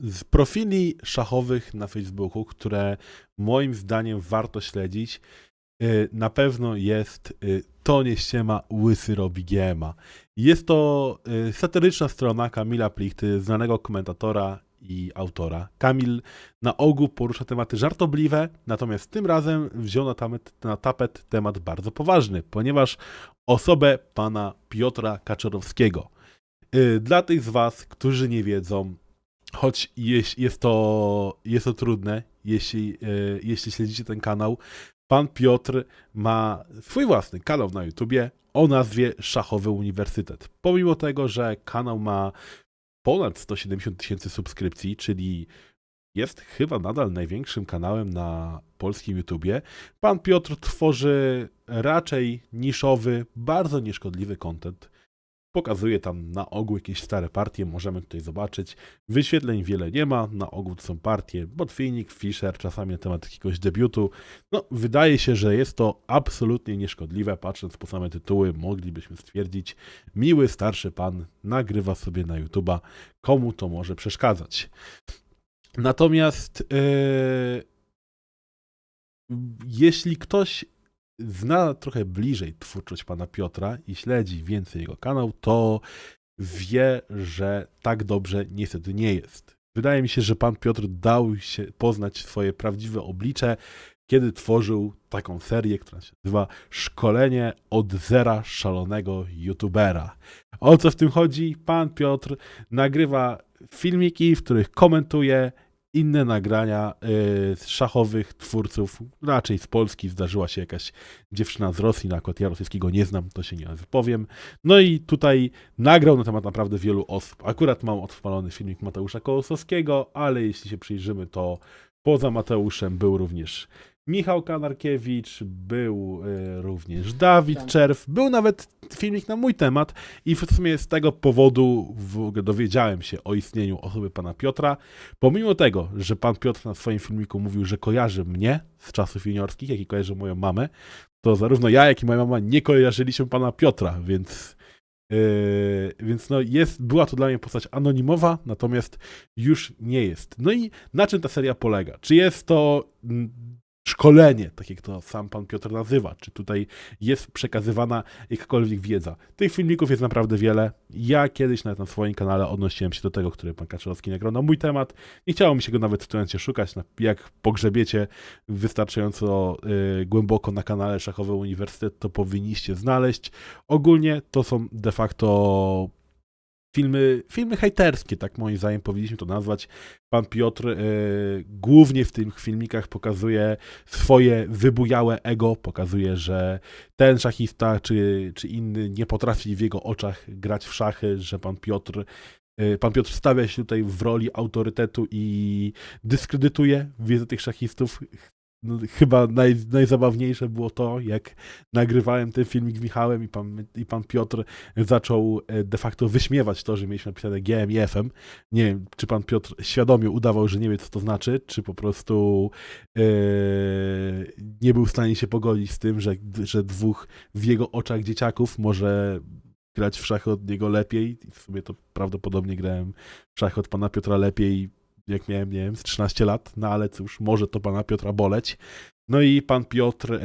z profili szachowych na Facebooku, które moim zdaniem warto śledzić, y, na pewno jest y, To nie ściema, Łysy robi. Jest to y, satyryczna strona Kamila Plichty, znanego komentatora i autora. Kamil na ogół porusza tematy żartobliwe, natomiast tym razem wziął na, tamet, na tapet temat bardzo poważny, ponieważ osobę pana Piotra Kaczorowskiego. Dla tych z was, którzy nie wiedzą, choć jeś- jest to, jest to trudne, jeśli, y, jeśli śledzicie ten kanał, pan Piotr ma swój własny kanał na YouTubie o nazwie Szachowy Uniwersytet. Pomimo tego, że kanał ma ponad 170 tysięcy subskrypcji, czyli jest chyba nadal największym kanałem na polskim YouTubie, pan Piotr tworzy raczej niszowy, bardzo nieszkodliwy content. Pokazuje tam na ogół jakieś stare partie, możemy tutaj zobaczyć. Wyświetleń wiele nie ma, na ogół są partie Botwinik, Fischer, czasami na temat jakiegoś debiutu. No, wydaje się, że jest to absolutnie nieszkodliwe, patrząc po same tytuły, moglibyśmy stwierdzić, miły starszy pan nagrywa sobie na YouTuba, komu to może przeszkadzać. Natomiast yy, jeśli ktoś zna trochę bliżej twórczość pana Piotra i śledzi więcej jego kanał, to wie, że tak dobrze niestety nie jest. Wydaje mi się, że pan Piotr dał się poznać swoje prawdziwe oblicze, kiedy tworzył taką serię, która się nazywa Szkolenie od zera szalonego youtubera. O co w tym chodzi? Pan Piotr nagrywa filmiki, w których komentuje inne nagrania y, z szachowych twórców, raczej z Polski. Zdarzyła się jakaś dziewczyna z Rosji, na akurat ja rosyjskiego nie znam, to się nie wypowiem. No i tutaj nagrał na temat naprawdę wielu osób. Akurat mam odpalony filmik Mateusza Kołosowskiego, ale jeśli się przyjrzymy, to poza Mateuszem był również Michał Kanarkiewicz, był y, również Dawid Tak. Czerw, był nawet filmik na mój temat i w sumie z tego powodu w ogóle dowiedziałem się o istnieniu osoby pana Piotra. Pomimo tego, że pan Piotr na swoim filmiku mówił, że kojarzy mnie z czasów juniorskich, jak i kojarzy moją mamę, to zarówno ja, jak i moja mama nie kojarzyliśmy pana Piotra, więc, yy, więc no jest, była to dla mnie postać anonimowa, natomiast już nie jest. No i na czym ta seria polega? Czy jest to mm, szkolenie, tak jak to sam pan Piotr nazywa, czy tutaj jest przekazywana jakakolwiek wiedza? Tych filmików jest naprawdę wiele. Ja kiedyś nawet na swoim kanale odnosiłem się do tego, który pan Kaczorowski nagrał na mój temat. Nie chciało mi się go nawet w tym momencie szukać. Jak pogrzebiecie wystarczająco y, głęboko na kanale Szachowy Uniwersytet, to powinniście znaleźć. Ogólnie to są de facto filmy, filmy hejterskie, tak moim zdaniem powinniśmy to nazwać. Pan Piotr y, głównie w tych filmikach pokazuje swoje wybujałe ego, pokazuje, że ten szachista czy, czy inny nie potrafi w jego oczach grać w szachy, że pan Piotr y, Pan Piotr stawia się tutaj w roli autorytetu i dyskredytuje wiedzę tych szachistów. No, chyba naj, najzabawniejsze było to, jak nagrywałem ten filmik z Michałem i pan, i pan Piotr zaczął e, de facto wyśmiewać to, że mieliśmy napisane GM i FM. Nie wiem, czy pan Piotr świadomie udawał, że nie wie, co to znaczy, czy po prostu e, nie był w stanie się pogodzić z tym, że, że dwóch w jego oczach dzieciaków może grać w szachy od niego lepiej. I w sumie to prawdopodobnie grałem w szachy od pana Piotra lepiej, jak miałem, nie wiem, z 13 lat, no ale cóż, może to pana Piotra boleć. No i pan Piotr, e,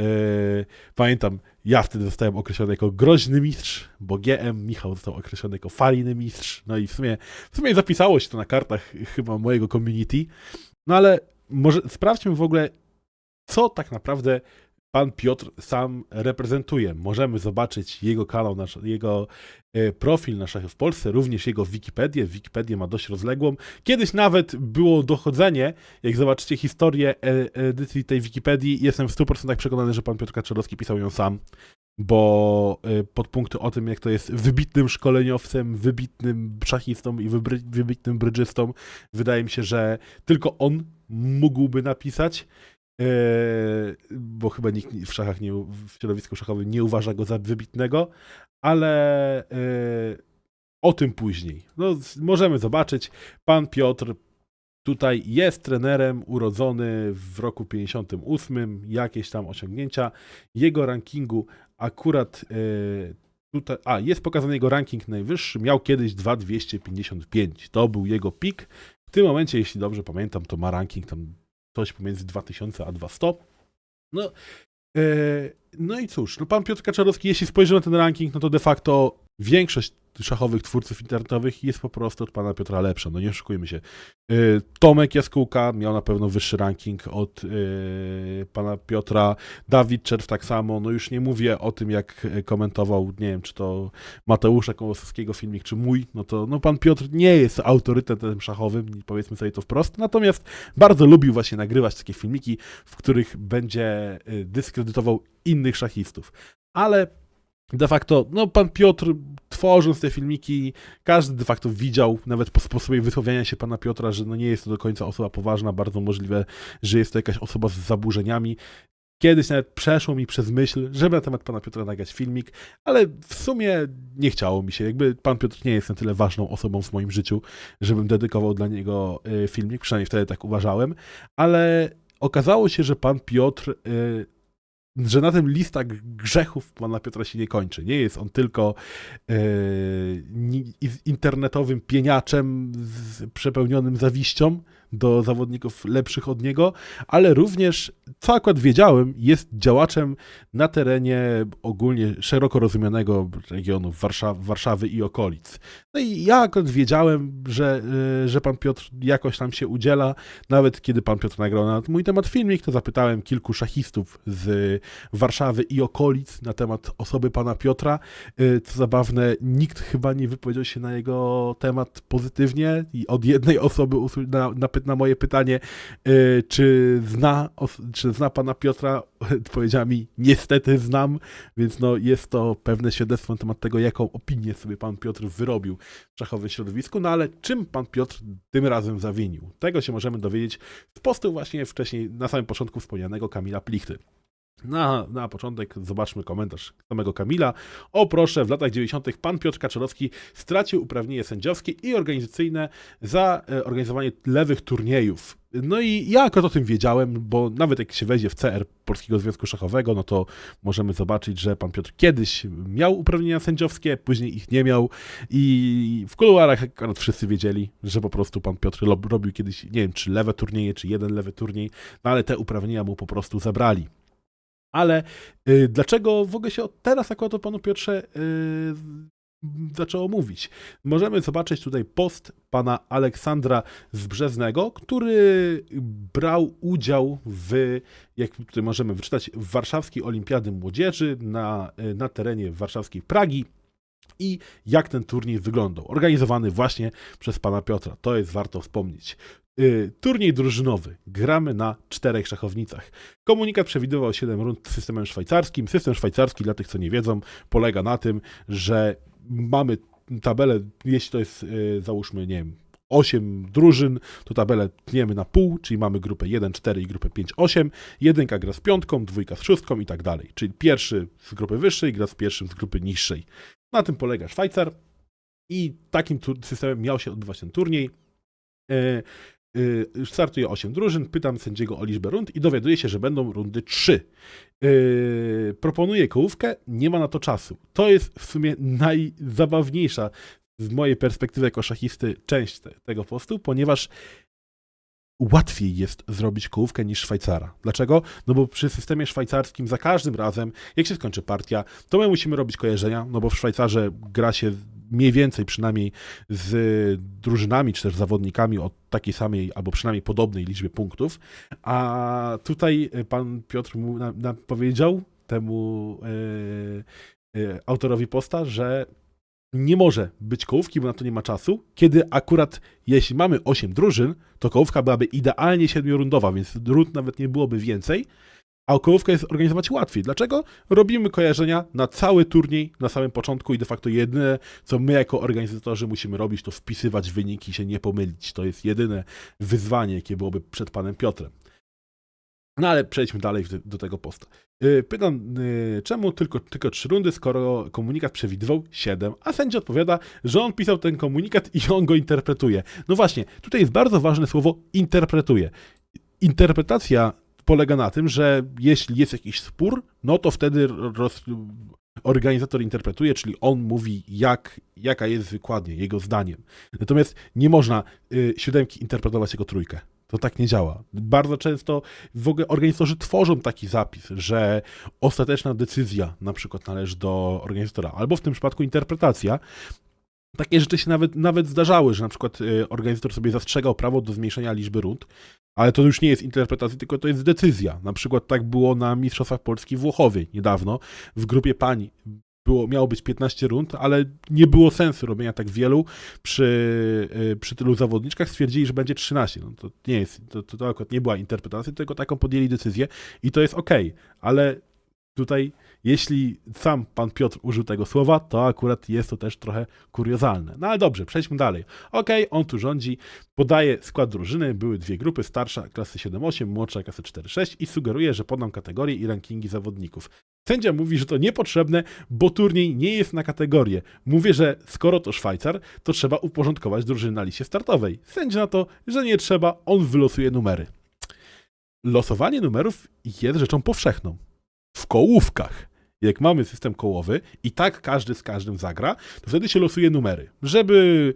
pamiętam, ja wtedy zostałem określony jako groźny mistrz, bo GM Michał został określony jako fajny mistrz. No i w sumie, w sumie zapisało się to na kartach chyba mojego community. No ale może sprawdźmy w ogóle, co tak naprawdę pan Piotr sam reprezentuje. Możemy zobaczyć jego kanał, nasz, jego e, profil na szachy w Polsce, również jego Wikipedię. Wikipedię ma dość rozległą. Kiedyś nawet było dochodzenie, jak zobaczycie historię e, edycji tej Wikipedii, jestem w 100% przekonany, że pan Piotr Kaczorowski pisał ją sam, bo e, podpunkty o tym, jak to jest wybitnym szkoleniowcem, wybitnym szachistą i wybitnym brydżystą, wydaje mi się, że tylko on mógłby napisać. E, Bo chyba nikt w szachach nie, w środowisku szachowym nie uważa go za wybitnego, ale e, o tym później. No, możemy zobaczyć. Pan Piotr tutaj jest trenerem, urodzony w roku 58, jakieś tam osiągnięcia. Jego rankingu akurat e, tutaj, a jest pokazany jego ranking najwyższy, miał kiedyś 2255. To był jego pik, tym momencie, jeśli dobrze pamiętam, to ma ranking tam coś pomiędzy 2000 a 2100. No, e, no i cóż, no pan Piotr Kaczarowski, jeśli spojrzy na ten ranking, no to de facto większość szachowych twórców internetowych jest po prostu od pana Piotra lepsza, no nie oszukujmy się. Y, Tomek Jaskółka miał na pewno wyższy ranking od y, pana Piotra, Dawid Czerw tak samo, no już nie mówię o tym, jak komentował, nie wiem, czy to Mateusza Kołosowskiego filmik, czy mój, no to no pan Piotr nie jest autorytetem szachowym, powiedzmy sobie to wprost, natomiast bardzo lubił właśnie nagrywać takie filmiki, w których będzie y, dyskredytował innych szachistów. Ale de facto, no pan Piotr tworząc te filmiki, każdy de facto widział, nawet po sposobie wysławiania się pana Piotra, że no nie jest to do końca osoba poważna, bardzo możliwe, że jest to jakaś osoba z zaburzeniami. Kiedyś nawet przeszło mi przez myśl, żeby na temat pana Piotra nagrać filmik, ale w sumie nie chciało mi się. Jakby pan Piotr nie jest na tyle ważną osobą w moim życiu, żebym dedykował dla niego y, filmik, przynajmniej wtedy tak uważałem, ale okazało się, że pan Piotr y, że na tym lista grzechów pana Piotra się nie kończy. Nie jest on tylko e, internetowym pieniaczem z, przepełnionym zawiścią do zawodników lepszych od niego, ale również, co akurat wiedziałem, jest działaczem na terenie ogólnie szeroko rozumianego regionu Warsza Warszawy i okolic. No i ja akurat wiedziałem, że, e, że pan Piotr jakoś tam się udziela. Nawet kiedy pan Piotr nagrał na mój temat filmik, to zapytałem kilku szachistów z Warszawy i okolic na temat osoby pana Piotra. E, co zabawne, nikt chyba nie wypowiedział się na jego temat pozytywnie i od jednej osoby na, na, na moje pytanie, e, czy zna, czy zna pana Piotra, powiedziała mi, niestety znam, więc no jest to pewne świadectwo na temat tego, jaką opinię sobie pan Piotr wyrobił w szachowym środowisku, no ale czym pan Piotr tym razem zawinił? Tego się możemy dowiedzieć z postu właśnie wcześniej, na samym początku wspomnianego Kamila Plichty. Na, na początek zobaczmy komentarz samego Kamila. O proszę, w latach 90. pan Piotr Kaczorowski stracił uprawnienie sędziowskie i organizacyjne za e, organizowanie lewych turniejów. No i ja akurat o tym wiedziałem, bo nawet jak się wejdzie w CR Polskiego Związku Szachowego, no to możemy zobaczyć, że pan Piotr kiedyś miał uprawnienia sędziowskie, później ich nie miał i w kuluarach akurat wszyscy wiedzieli, że po prostu pan Piotr robił kiedyś, nie wiem, czy lewe turnieje, czy jeden lewy turniej, no ale te uprawnienia mu po prostu zabrali. Ale y, dlaczego w ogóle się teraz akurat o panu Piotrze y, zaczęło mówić? Możemy zobaczyć tutaj post pana Aleksandra Zbrzeznego, który brał udział w, jak tutaj możemy wyczytać, w Warszawskiej Olimpiady Młodzieży na, y, na terenie warszawskiej Pragi i jak ten turniej wyglądał. Organizowany właśnie przez pana Piotra. To jest warto wspomnieć. Y, turniej drużynowy. Gramy na czterech szachownicach. Komunikat przewidywał 7 rund systemem szwajcarskim. System szwajcarski, dla tych, co nie wiedzą, polega na tym, że mamy tabelę, jeśli to jest, y, załóżmy, nie wiem, 8 drużyn, to tabelę tniemy na pół, czyli mamy grupę 1, 4 i grupę 5, 8. Jedynka gra z piątką, dwójka z szóstką i tak dalej. Czyli pierwszy z grupy wyższej gra z pierwszym z grupy niższej. Na tym polega Szwajcar i takim systemem miał się odbywać ten turniej. Yy, startuje 8 drużyn, pytam sędziego o liczbę rund i dowiaduję się, że będą rundy 3. Yy, proponuję kołówkę, nie ma na to czasu. To jest w sumie najzabawniejsza z mojej perspektywy jako szachisty część te, tego postu, ponieważ łatwiej jest zrobić kołówkę niż Szwajcara. Dlaczego? No bo przy systemie szwajcarskim za każdym razem, jak się skończy partia, to my musimy robić kojarzenia, no bo w Szwajcarze gra się mniej więcej przynajmniej z drużynami, czy też zawodnikami o takiej samej, albo przynajmniej podobnej liczbie punktów. A tutaj pan Piotr mu na, na powiedział temu e, e, autorowi posta, że nie może być kołówki, bo na to nie ma czasu, kiedy akurat jeśli mamy 8 drużyn, to kołówka byłaby idealnie 7-rundowa, więc rund nawet nie byłoby więcej, a okołówkę jest organizować łatwiej. Dlaczego? Robimy kojarzenia na cały turniej na samym początku i de facto jedyne, co my jako organizatorzy musimy robić, to wpisywać wyniki i się nie pomylić. To jest jedyne wyzwanie, jakie byłoby przed panem Piotrem. No ale przejdźmy dalej do tego posta. Y, pytam, y, czemu tylko, tylko trzy rundy, skoro komunikat przewidywał siedem, a sędzia odpowiada, że on pisał ten komunikat i on go interpretuje. No właśnie, tutaj jest bardzo ważne słowo interpretuje. Interpretacja polega na tym, że jeśli jest jakiś spór, no to wtedy roz, organizator interpretuje, czyli on mówi, jak, jaka jest wykładnia, jego zdaniem. Natomiast nie można y, siódemki interpretować jako trójkę. To tak nie działa. Bardzo często w ogóle organizatorzy tworzą taki zapis, że ostateczna decyzja na przykład należy do organizatora, albo w tym przypadku interpretacja. Takie rzeczy się nawet, nawet zdarzały, że na przykład y, organizator sobie zastrzegał prawo do zmniejszenia liczby rund, ale to już nie jest interpretacja, tylko to jest decyzja. Na przykład tak było na Mistrzostwach Polski w Włochowie niedawno. W grupie pań było, miało być 15 rund, ale nie było sensu robienia tak wielu przy, y, przy tylu zawodniczkach. Stwierdzili, że będzie 13. No to nie jest, to, to, to akurat nie była interpretacja, tylko taką podjęli decyzję i to jest ok, ale tutaj jeśli sam pan Piotr użył tego słowa, to akurat jest to też trochę kuriozalne. No ale dobrze, przejdźmy dalej. Ok, on tu rządzi, podaje skład drużyny, były dwie grupy, starsza klasy 7-8, młodsza klasy 4-6 i sugeruje, że podam kategorie i rankingi zawodników. Sędzia mówi, że to niepotrzebne, bo turniej nie jest na kategorię. Mówię, że skoro to Szwajcar, to trzeba uporządkować drużynę na liście startowej. Sędzia na to, że nie trzeba, on wylosuje numery. Losowanie numerów jest rzeczą powszechną. W kołówkach jak mamy system kołowy i tak każdy z każdym zagra, to wtedy się losuje numery, żeby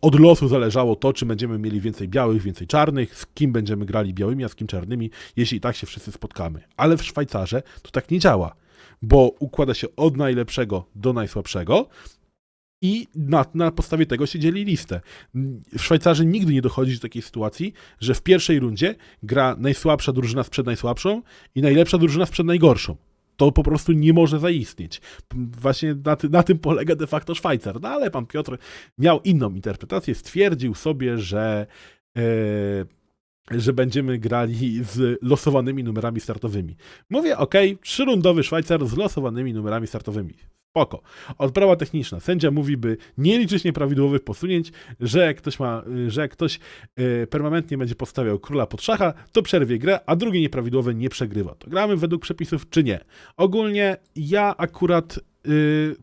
od losu zależało to, czy będziemy mieli więcej białych, więcej czarnych, z kim będziemy grali białymi, a z kim czarnymi, jeśli i tak się wszyscy spotkamy. Ale w Szwajcarze to tak nie działa, bo układa się od najlepszego do najsłabszego, i na, na, podstawie tego się dzieli listę. W Szwajcarzy nigdy nie dochodzi do takiej sytuacji, że w pierwszej rundzie gra najsłabsza drużyna sprzed najsłabszą i najlepsza drużyna sprzed najgorszą to po prostu nie może zaistnieć. Właśnie na, ty, na, tym polega de facto Szwajcar. No ale pan Piotr miał inną interpretację, stwierdził sobie, że. E, że będziemy grali z losowanymi numerami startowymi. Mówię, ok, trzyrundowy Szwajcar z losowanymi numerami startowymi. Spoko. Odprawa techniczna. Sędzia mówi, by nie liczyć nieprawidłowych posunięć, że jak ktoś ma, że jak ktoś e, permanentnie będzie postawiał króla pod szacha, to przerwie grę, a drugie nieprawidłowe nie przegrywa. To gramy według przepisów czy nie? Ogólnie ja akurat y,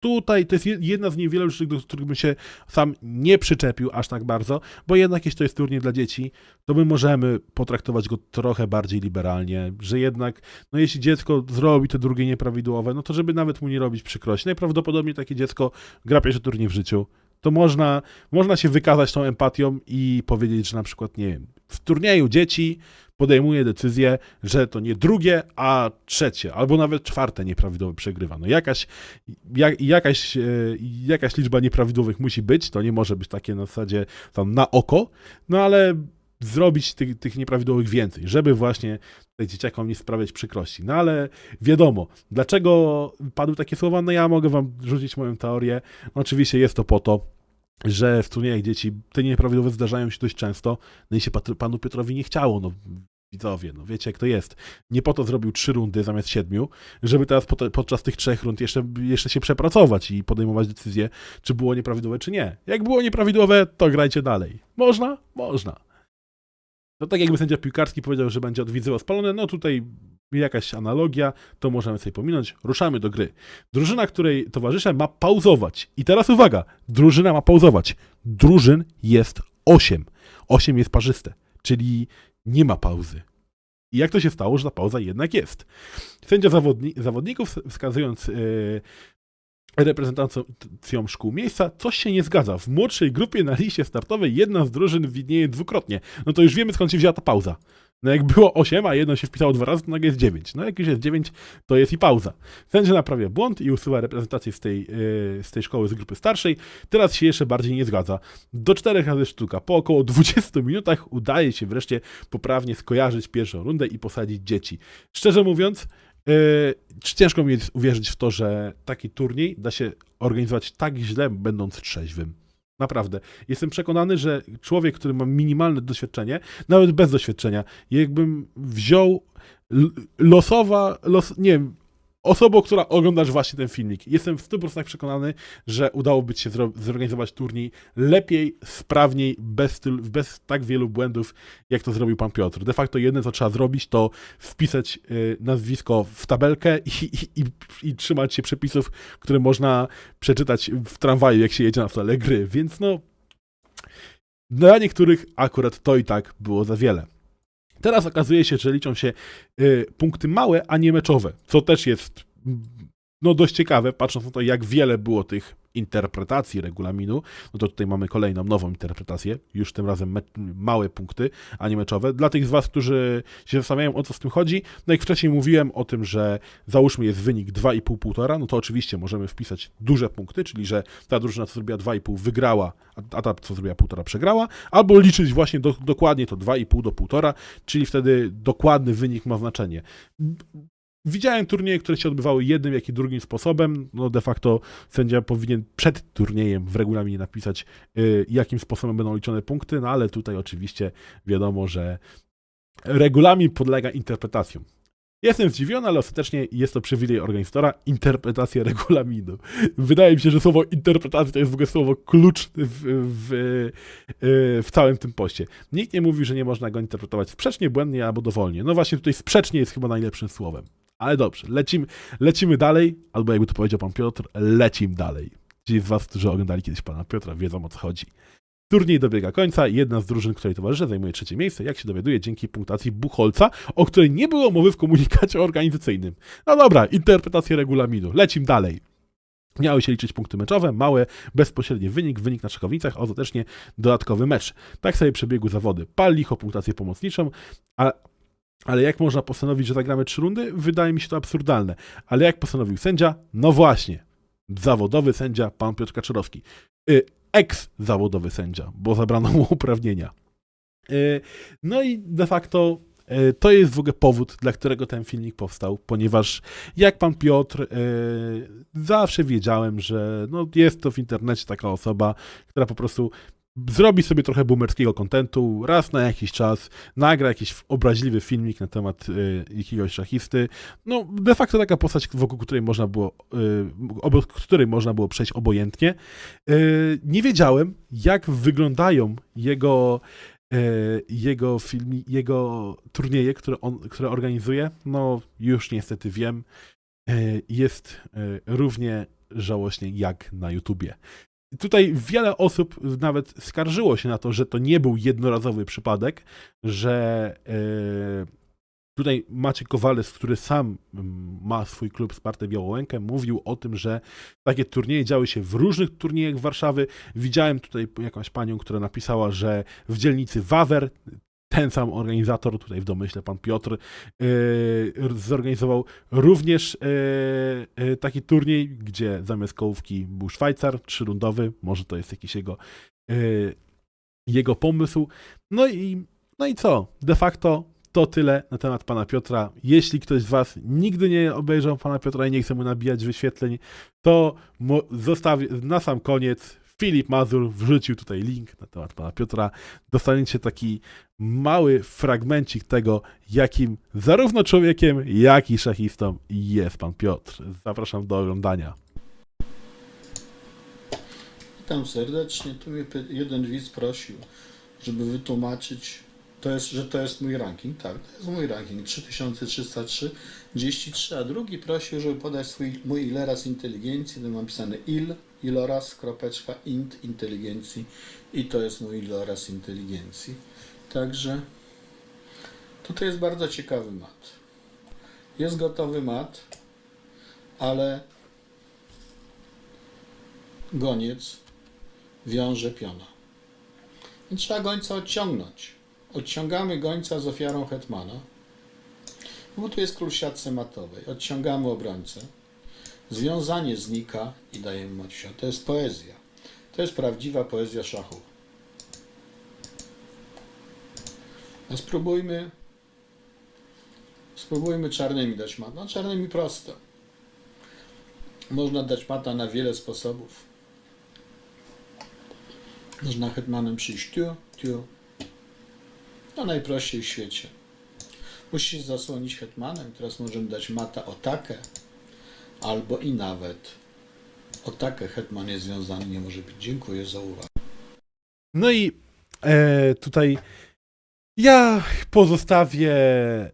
tutaj to jest jedna z niewielu rzeczy, do których bym się sam nie przyczepił aż tak bardzo, bo jednak jeśli to jest turniej dla dzieci, to my możemy potraktować go trochę bardziej liberalnie, że jednak, no jeśli dziecko zrobi te drugie nieprawidłowe, no to żeby nawet mu nie robić przykrości. Najprawdopodobniej takie dziecko gra pierwszy turniej w życiu, to można, można się wykazać tą empatią i powiedzieć, że na przykład, nie wiem, w turnieju dzieci podejmuje decyzję, że to nie drugie, a trzecie, albo nawet czwarte nieprawidłowe przegrywa. No jakaś, jak, jakaś, e, jakaś liczba nieprawidłowych musi być, to nie może być takie na zasadzie tam na oko, no ale zrobić tych, tych nieprawidłowych więcej, żeby właśnie dzieciakom nie sprawiać przykrości. No ale wiadomo, dlaczego padły takie słowa, no ja mogę wam rzucić moją teorię. No, oczywiście jest to po to, że w turniejach dzieci te nieprawidłowe zdarzają się dość często, no i się panu Piotrowi nie chciało, no widzowie, no wiecie jak to jest. Nie po to zrobił trzy rundy zamiast siedmiu, żeby teraz podczas tych trzech rund jeszcze, jeszcze się przepracować i podejmować decyzję, czy było nieprawidłowe, czy nie. Jak było nieprawidłowe, to grajcie dalej. Można? Można. No tak jakby sędzia piłkarski powiedział, że będzie odwiedzywał spalone, no tutaj jakaś analogia, to możemy sobie pominąć. Ruszamy do gry. Drużyna, której towarzyszę, ma pauzować. I teraz uwaga, drużyna ma pauzować. Drużyn jest 8. 8 jest parzyste, czyli nie ma pauzy. I jak to się stało, że ta pauza jednak jest? Sędzia zawodni zawodników, wskazując yy, reprezentacją szkół miejsca, coś się nie zgadza. W młodszej grupie na liście startowej jedna z drużyn widnieje dwukrotnie. No to już wiemy skąd się wzięła ta pauza. No jak było 8, a jedno się wpisało dwa razy, to nagle jest 9. No jak już jest 9, to jest i pauza. Sędzia naprawia błąd i usuwa reprezentację z tej, yy, z tej szkoły z grupy starszej. Teraz się jeszcze bardziej nie zgadza. Do 4 razy sztuka. Po około 20 minutach udaje się wreszcie poprawnie skojarzyć pierwszą rundę i posadzić dzieci. Szczerze mówiąc, yy, ciężko mi jest uwierzyć w to, że taki turniej da się organizować tak źle, będąc trzeźwym. Naprawdę. Jestem przekonany, że człowiek, który ma minimalne doświadczenie, nawet bez doświadczenia, jakbym wziął losowa, los, nie wiem, osobą, która oglądasz właśnie ten filmik. Jestem w 100% przekonany, że udałoby ci się zorganizować turniej lepiej, sprawniej, bez, bez tak wielu błędów, jak to zrobił pan Piotr. De facto jedyne, co trzeba zrobić, to wpisać y, nazwisko w tabelkę i, i, i, i, trzymać się przepisów, które można przeczytać w tramwaju, jak się jedzie na salę gry. Więc no, dla niektórych akurat to i tak było za wiele. Teraz okazuje się, że liczą się y, punkty małe, a nie meczowe, co też jest no, dość ciekawe, patrząc na to, jak wiele było tych interpretacji regulaminu, no to tutaj mamy kolejną nową interpretację, już tym razem małe punkty, a nie meczowe. Dla tych z Was, którzy się zastanawiają, o co z tym chodzi, no jak wcześniej mówiłem o tym, że załóżmy jest wynik 2,5-1,5, no to oczywiście możemy wpisać duże punkty, czyli że ta drużyna, co zrobiła 2,5 wygrała, a, a ta, co zrobiła 1,5 przegrała, albo liczyć właśnie do, dokładnie to 2,5 do 1,5, czyli wtedy dokładny wynik ma znaczenie. Widziałem turnieje, które się odbywały jednym, jak i drugim sposobem. No de facto sędzia powinien przed turniejem w regulaminie napisać, y, jakim sposobem będą liczone punkty, no ale tutaj oczywiście wiadomo, że regulamin podlega interpretacjom. Jestem zdziwiony, ale ostatecznie jest to przywilej organizatora, interpretacja regulaminu. Wydaje mi się, że słowo interpretacja to jest w ogóle słowo klucz w, w, y, w całym tym poście. Nikt nie mówi, że nie można go interpretować sprzecznie, błędnie albo dowolnie. No właśnie tutaj sprzecznie jest chyba najlepszym słowem. Ale dobrze, lecimy, lecimy dalej, albo jakby to powiedział pan Piotr, lecimy dalej. Ci z was, którzy oglądali kiedyś pana Piotra, wiedzą o co chodzi. Turniej dobiega końca jedna z drużyn, której towarzyszę, zajmuje trzecie miejsce, jak się dowiaduje, dzięki punktacji Buchholca, o której nie było mowy w komunikacie organizacyjnym. No dobra, interpretacja regulaminu. Lecimy dalej. Miały się liczyć punkty meczowe, małe, bezpośredni wynik, wynik na szachownicach, a ostatecznie dodatkowy mecz. Tak sobie przebiegły zawody. Pal licho punktację pomocniczą, a ale jak można postanowić, że zagramy trzy rundy? Wydaje mi się to absurdalne. Ale jak postanowił sędzia? No właśnie. Zawodowy sędzia, pan Piotr Kaczorowski. Y, Ex-zawodowy sędzia, bo zabrano mu uprawnienia. Y, No i de facto y, to jest w ogóle powód, dla którego ten filmik powstał, ponieważ jak pan Piotr, y, zawsze wiedziałem, że no, jest to w internecie taka osoba, która po prostu zrobi sobie trochę boomerskiego kontentu, raz na jakiś czas nagra jakiś obraźliwy filmik na temat y, jakiegoś szachisty. No, de facto taka postać, wokół której można było, y, obok której można było przejść obojętnie. Y, nie wiedziałem, jak wyglądają jego y, jego filmi, jego turnieje, które on, które organizuje. No, już niestety wiem. Y, jest y, równie żałośnie jak na YouTubie. Tutaj wiele osób nawet skarżyło się na to, że to nie był jednorazowy przypadek, że e, tutaj Maciek Kowales, który sam mm, ma swój klub Spartę Białołękę, mówił o tym, że takie turnieje działy się w różnych turniejach Warszawy. Widziałem tutaj jakąś panią, która napisała, że w dzielnicy Wawer ten sam organizator, tutaj w domyśle pan Piotr, yy, zorganizował również yy, yy, taki turniej, gdzie zamiast kołówki był Szwajcar, trzyrundowy, może to jest jakiś jego, jego pomysł. No i, no i co? De facto to tyle na temat pana Piotra. Jeśli ktoś z was nigdy nie obejrzał pana Piotra i nie chce mu nabijać wyświetleń, to zostawię na sam koniec Filip Mazur wrzucił tutaj link na temat pana Piotra. Dostaniecie taki mały fragmencik tego, jakim zarówno człowiekiem, jak i szachistą jest pan Piotr. Zapraszam do oglądania. Witam serdecznie. Tu mnie jeden widz prosił, żeby wytłumaczyć, to jest, że to jest mój ranking. Tak, to jest mój ranking 3333, a drugi prosił, żeby podać swój, mój iloraz inteligencji. Tu mam napisane il, iloraz, kropeczka, int, inteligencji i to jest mój iloraz inteligencji. Także tutaj jest bardzo ciekawy mat. Jest gotowy mat, ale goniec wiąże piona. I trzeba gońca odciągnąć. Odciągamy gońca z ofiarą hetmana, bo tu jest król siatce matowej. Odciągamy obrońcę. Związanie znika i dajemy Maciusia. To jest poezja. To jest prawdziwa poezja szachu. A spróbujmy spróbujmy czarnymi dać mat. No czarnymi prosto. Można dać mata na wiele sposobów. Można hetmanem przyjść tu, tu. No najprościej w świecie. Musisz zasłonić hetmanem. Teraz możemy dać mata o takę. Albo i nawet o takę hetman jest związany, nie może być. Dziękuję za uwagę. No i e, tutaj ja pozostawię e,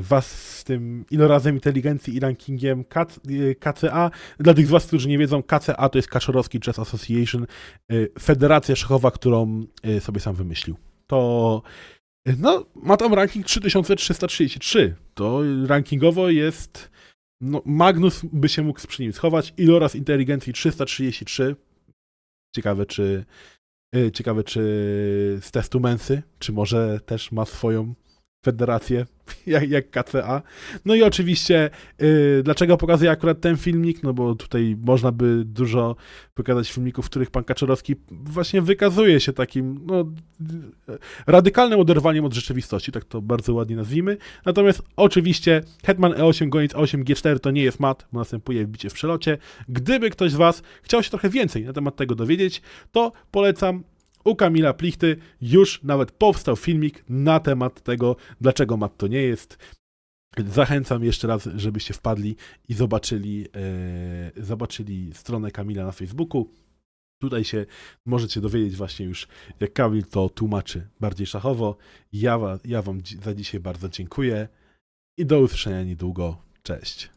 was z tym ilorazem inteligencji i rankingiem e, KCA. Dla tych z was, którzy nie wiedzą, KCA to jest Kaczorowski Chess Association, e, federacja szachowa, którą e, sobie sam wymyślił. To No, ma tam ranking 3333. To rankingowo jest. No, Magnus by się mógł przy nim schować. Iloraz inteligencji 333. Ciekawe, czy. y, Ciekawe, czy z testu Mensy, czy może też ma swoją federację, jak, jak KCA. No i oczywiście, y, dlaczego pokazuję akurat ten filmik? No bo tutaj można by dużo pokazać filmików, w których pan Kaczorowski właśnie wykazuje się takim, no, radykalnym oderwaniem od rzeczywistości, tak to bardzo ładnie nazwijmy. Natomiast oczywiście Hetman E8 goniec A8 G4 to nie jest mat, bo następuje wbicie w przelocie. Gdyby ktoś z Was chciał się trochę więcej na temat tego dowiedzieć, to polecam u Kamila Plichty już nawet powstał filmik na temat tego, dlaczego mat to nie jest. Zachęcam jeszcze raz, żebyście wpadli i zobaczyli, e, zobaczyli stronę Kamila na Facebooku. Tutaj się możecie dowiedzieć właśnie już, jak Kamil to tłumaczy bardziej szachowo. Ja, ja Wam za dzisiaj bardzo dziękuję i do usłyszenia niedługo. Cześć.